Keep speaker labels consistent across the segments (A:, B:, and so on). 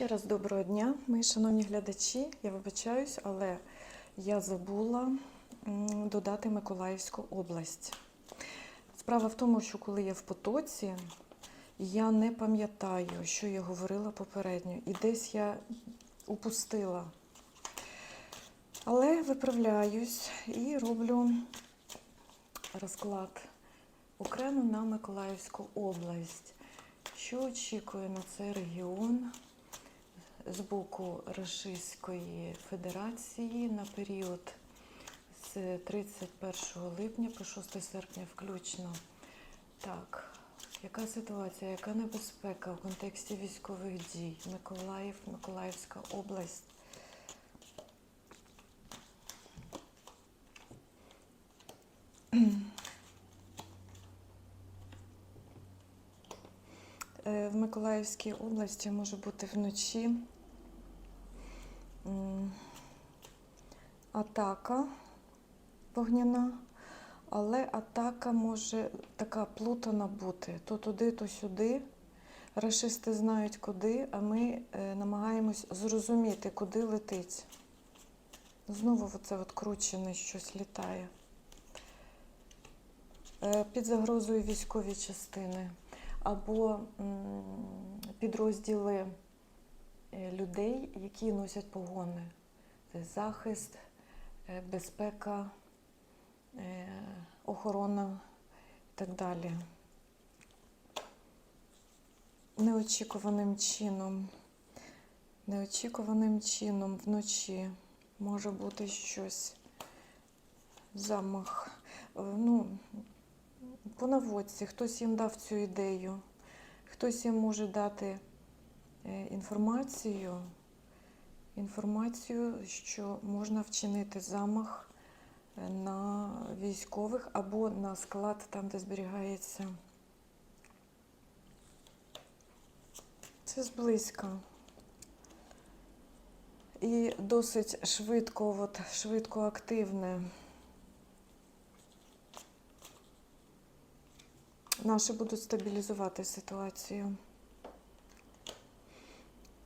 A: Ще раз доброго дня, мої шановні глядачі. Я вибачаюсь, але я забула додати Миколаївську область. Справа в тому, що коли я в потоці, я не пам'ятаю, що я говорила попередньо, і десь я упустила. Але виправляюсь і роблю розклад окремо на Миколаївську область. Що очікує на цей регіон з боку Російської Федерації на період з 31 липня по 6 серпня включно? Так, яка ситуація, яка небезпека в контексті військових дій? Миколаїв, Миколаївська область. Е, В Миколаївській області може бути вночі атака вогняна, але атака може така плутана бути. То туди, то сюди. Рашисти знають куди, а ми е, намагаємось зрозуміти, куди летить. Знову от кручене щось літає. Е, Під загрозою військові частини або підрозділи людей, які носять погони. Це захист, е, безпека, е, охорона і так далі. Неочікуваним чином, неочікуваним чином вночі може бути щось, замах. Е, Ну, по наводці, хтось їм дав цю ідею, хтось їм може дати інформацію, інформацію, що можна вчинити замах е, на військових або на склад, там, де зберігається. Це зблизька. І досить швидко, от, швидко активне. Наші будуть стабілізувати ситуацію.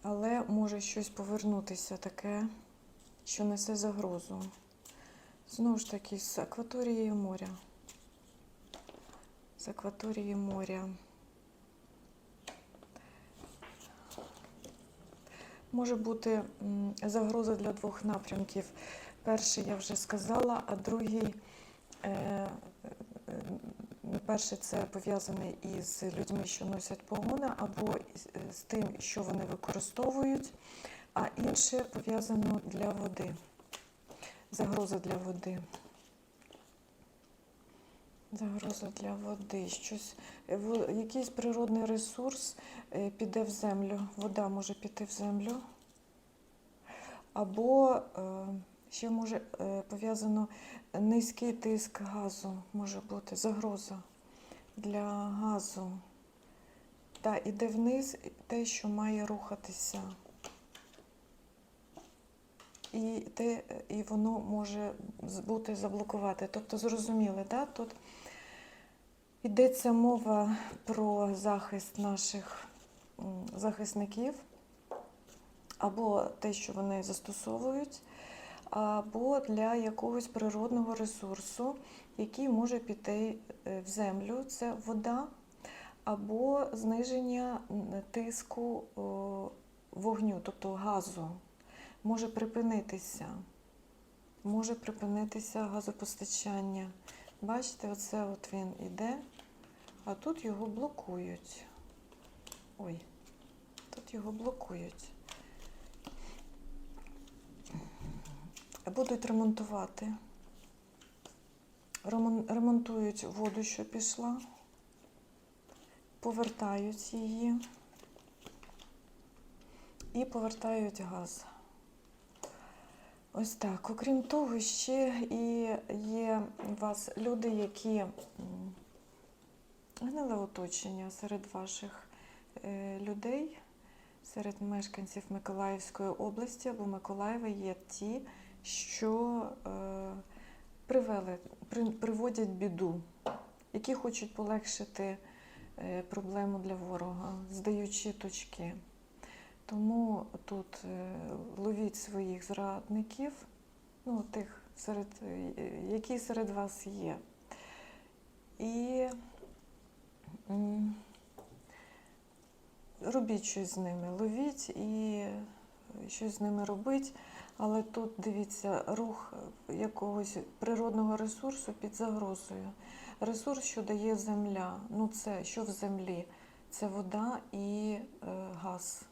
A: Але може щось повернутися таке, що несе загрозу. Знову ж таки, з акваторії моря. З акваторії моря. Може бути загроза для двох напрямків. Перший я вже сказала, а другий. Е, е, Перше, це пов'язане із людьми, що носять погони, або з тим, що вони використовують, а інше пов'язано для води. Загроза для води. Загроза для води. Щось, е, якийсь природний ресурс е, піде в землю. Вода може піти в землю. Або е, ще може е, пов'язано низький тиск газу, може бути загроза для газу. Та іде вниз те, що має рухатися. І, те, і воно може бути заблокувати. Тобто, зрозуміли, да? тут йдеться мова про захист наших захисників, або те, що вони застосовують, або для якогось природного ресурсу, який може піти е, в землю, це вода, або зниження тиску вогню, тобто газу, може припинитися. Може припинитися газопостачання. Бачите, оце от він іде, а тут його блокують. Ой, тут його блокують. Будуть ремонтувати. Ремон- Ремонтують воду, що пішла, повертають її і повертають газ. Ось так. Окрім того, ще і є у вас люди, які гниле оточення серед ваших е, людей, серед мешканців Миколаївської області або Миколаєва є ті, що е, привели, при, приводять біду, які хочуть полегшити е, проблему для ворога, здаючи точки. Тому тут е, ловіть своїх зрадників, ну, тих, серед, е, які серед вас є. І робіть щось з ними, ловіть і щось з ними робить. Але тут дивіться рух якогось природного ресурсу під загрозою. Ресурс, що дає земля. Ну, це що в землі? Це вода і е, газ.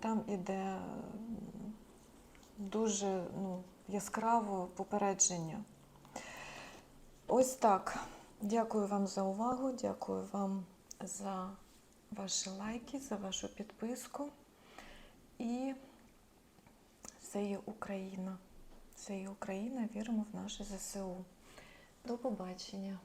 A: Там іде дуже ну, яскраво попередження. Ось так. Дякую вам за увагу, дякую вам за ваші лайки, за вашу підписку. І це є Україна. Це є Україна, віримо в наше ЗСУ. До побачення.